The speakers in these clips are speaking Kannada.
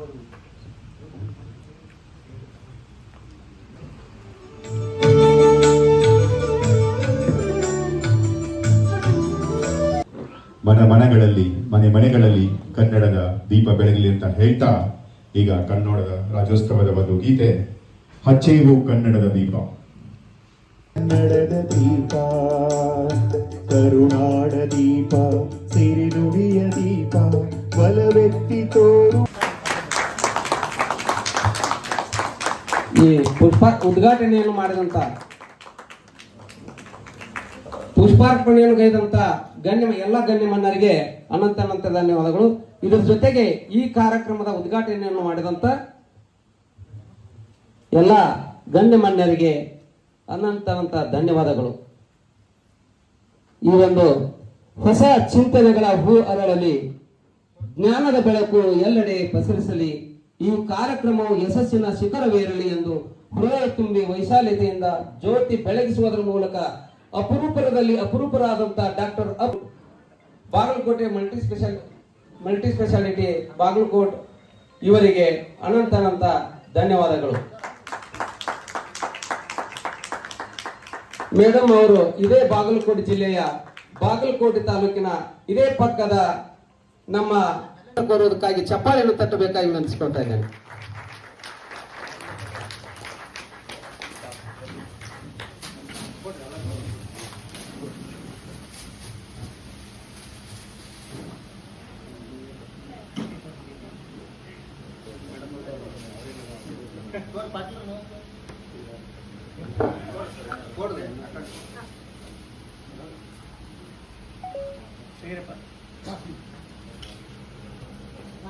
ಮನ ಮನಗಳಲ್ಲಿ, ಮನೆ ಮನೆಗಳಲ್ಲಿ ಕನ್ನಡದ ದೀಪ ಬೆಳಗಲಿ ಅಂತ ಹೇಳ್ತಾ, ಈಗ ಕನ್ನಡದ ರಾಜ್ಯೋತ್ಸವದ ಒಂದು ಗೀತೆ ಹಚ್ಚೆಯು ಕನ್ನಡದ ದೀಪ. ಕನ್ನಡದ ದೀಪ, ಕರುಣಾಡ ದೀಪ, ಸಿರಿನುಡಿಯ ದೀಪ ಬಲವೆತ್ತಿ ತೋರು ಈ ಪುಷ್ಪ ಉದ್ಘಾಟನೆಯನ್ನು ಮಾಡಿದಂತ ಪುಷ್ಪಾರ್ಪಣೆಯನ್ನು ಗೈದಂತ ಗಣ್ಯ, ಎಲ್ಲ ಗಣ್ಯಮನ್ನರಿಗೆ ಅನಂತ ಅನಂತ ಧನ್ಯವಾದಗಳು. ಇದರ ಜೊತೆಗೆ ಈ ಕಾರ್ಯಕ್ರಮದ ಉದ್ಘಾಟನೆಯನ್ನು ಮಾಡಿದಂತ ಎಲ್ಲ ಗಣ್ಯಮನ್ಯರಿಗೆ ಅನಂತ ಅನಂತ ಧನ್ಯವಾದಗಳು. ಈ ಒಂದು ಹೊಸ ಚಿಂತನೆಗಳ ಹೂ ಅರಳಲಿ, ಜ್ಞಾನದ ಬೆಳಕು ಎಲ್ಲೆಡೆ ಪಸರಿಸಲಿ. ಈ ಕಾರ್ಯಕ್ರಮವು ಯಶಸ್ಸಿನ ಶಿಖರವೇರಲಿ ಎಂದು ಹೃದಯ ತುಂಬಿ ವೈಶಾಲ್ಯತೆಯಿಂದ ಜ್ಯೋತಿ ಬೆಳಗಿಸುವುದರ ಮೂಲಕ ಅಪರೂಪದಲ್ಲಿ ಅಪರೂಪರಾದಂತಹ ಡಾಕ್ಟರ್ ಅಬ್ Bagalkot multi special multi speciality Bagalkot ಇವರಿಗೆ ಅನಂತ ಅನಂತ ಧನ್ಯವಾದಗಳು. ಮೇಡಮ್ ಅವರು ಇದೇ ಬಾಗಲಕೋಟೆ ಜಿಲ್ಲೆಯ ಬಾಗಲಕೋಟೆ ತಾಲೂಕಿನ ಇದೇ ಪಕ್ಕದ ನಮ್ಮ ಕೋರುವುದಕ್ಕಾಗಿ ಚಪ್ಪಾಳೆಯನ್ನು ತಟ್ಟಬೇಕಾಗಿ ನೆನೆಸ್ಕೊಳ್ತಾ ಇದ್ದೇನೆ.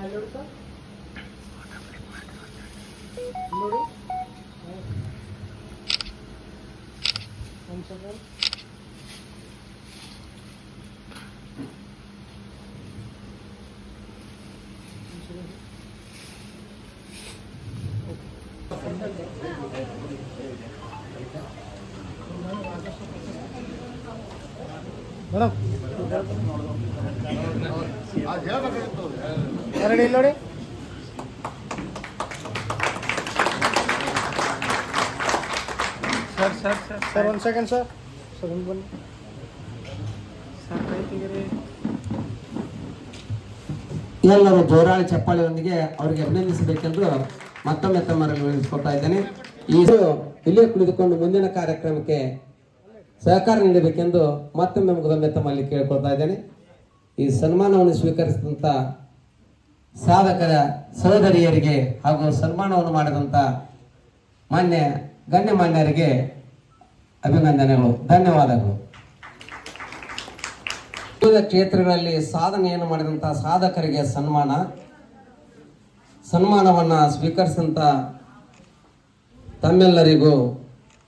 ఆలుడుకో మూడు మంచిగా మేడం ಎರಡು ಇಲ್ಲಿ ನೋಡಿ. ಸರ್ ಸರ್ ಸರ್ ಸರ್ ಒಂದು ಸೆಕೆಂಡ್ ಸರ್. ಸರ್ ಹಿಂಗೆ ಬನ್ನಿ. ಸರ್ ಕೈ ತೆಗೀರಿ. ಎಲ್ಲರೂ ಜೋರಾಳಿ ಚಪ್ಪಾಳಿಯೊಂದಿಗೆ ಅವರಿಗೆ ಅಭಿನಂದಿಸಬೇಕೆಂದು ಮತ್ತೊಮ್ಮೆ ತಮ್ಮ ವಿನಂತಿಸಿಕೊಳ್ತಾ ಇದ್ದೇನೆ. ಇದು ಇಲ್ಲೇ ಕುಳಿತುಕೊಂಡು ಮುಂದಿನ ಕಾರ್ಯಕ್ರಮಕ್ಕೆ ಸಹಕಾರ ನೀಡಬೇಕೆಂದು ಮತ್ತೊಮ್ಮೆ ಮುಗದೊಮ್ಮೆ ತಮ್ಮಲ್ಲಿ ಕೇಳ್ಕೊಳ್ತಾ ಇದ್ದೇನೆ. ಈ ಸನ್ಮಾನವನ್ನು ಸ್ವೀಕರಿಸಿದಂಥ ಸಾಧಕರ ಸಹೋದರಿಯರಿಗೆ ಹಾಗೂ ಸನ್ಮಾನವನ್ನು ಮಾಡಿದಂಥ ಮಾನ್ಯ ಗಣ್ಯಮಾನ್ಯರಿಗೆ ಅಭಿನಂದನೆಗಳು, ಧನ್ಯವಾದಗಳು. ವಿವಿಧ ಕ್ಷೇತ್ರಗಳಲ್ಲಿ ಸಾಧನೆಯನ್ನು ಮಾಡಿದಂಥ ಸಾಧಕರಿಗೆ ಸನ್ಮಾನ. ಸನ್ಮಾನವನ್ನು ಸ್ವೀಕರಿಸಿದಂಥ ತಮ್ಮೆಲ್ಲರಿಗೂ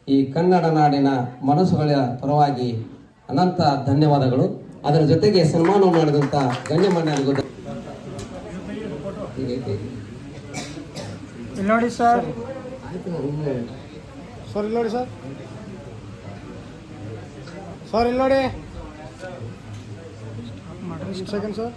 ಈ ಕನ್ನಡ ನಾಡಿನ ಮನಸ್ಸುಗಳ ಪರವಾಗಿ ಅನಂತ ಧನ್ಯವಾದಗಳು. ಅದರ ಜೊತೆಗೆ ಸನ್ಮಾನ ಮಾಡಿದಂಥ ಗಣ್ಯಮಾನ್ಯರಿಗೂ ಹೀಗೈತೆ. ನೋಡಿ ಸರ್. ಸರ್. ಇಲ್ಲಿ ನೋಡಿ ಸರ್. ಸರ್ ಇಲ್ಲಿ ನೋಡಿ. Second sir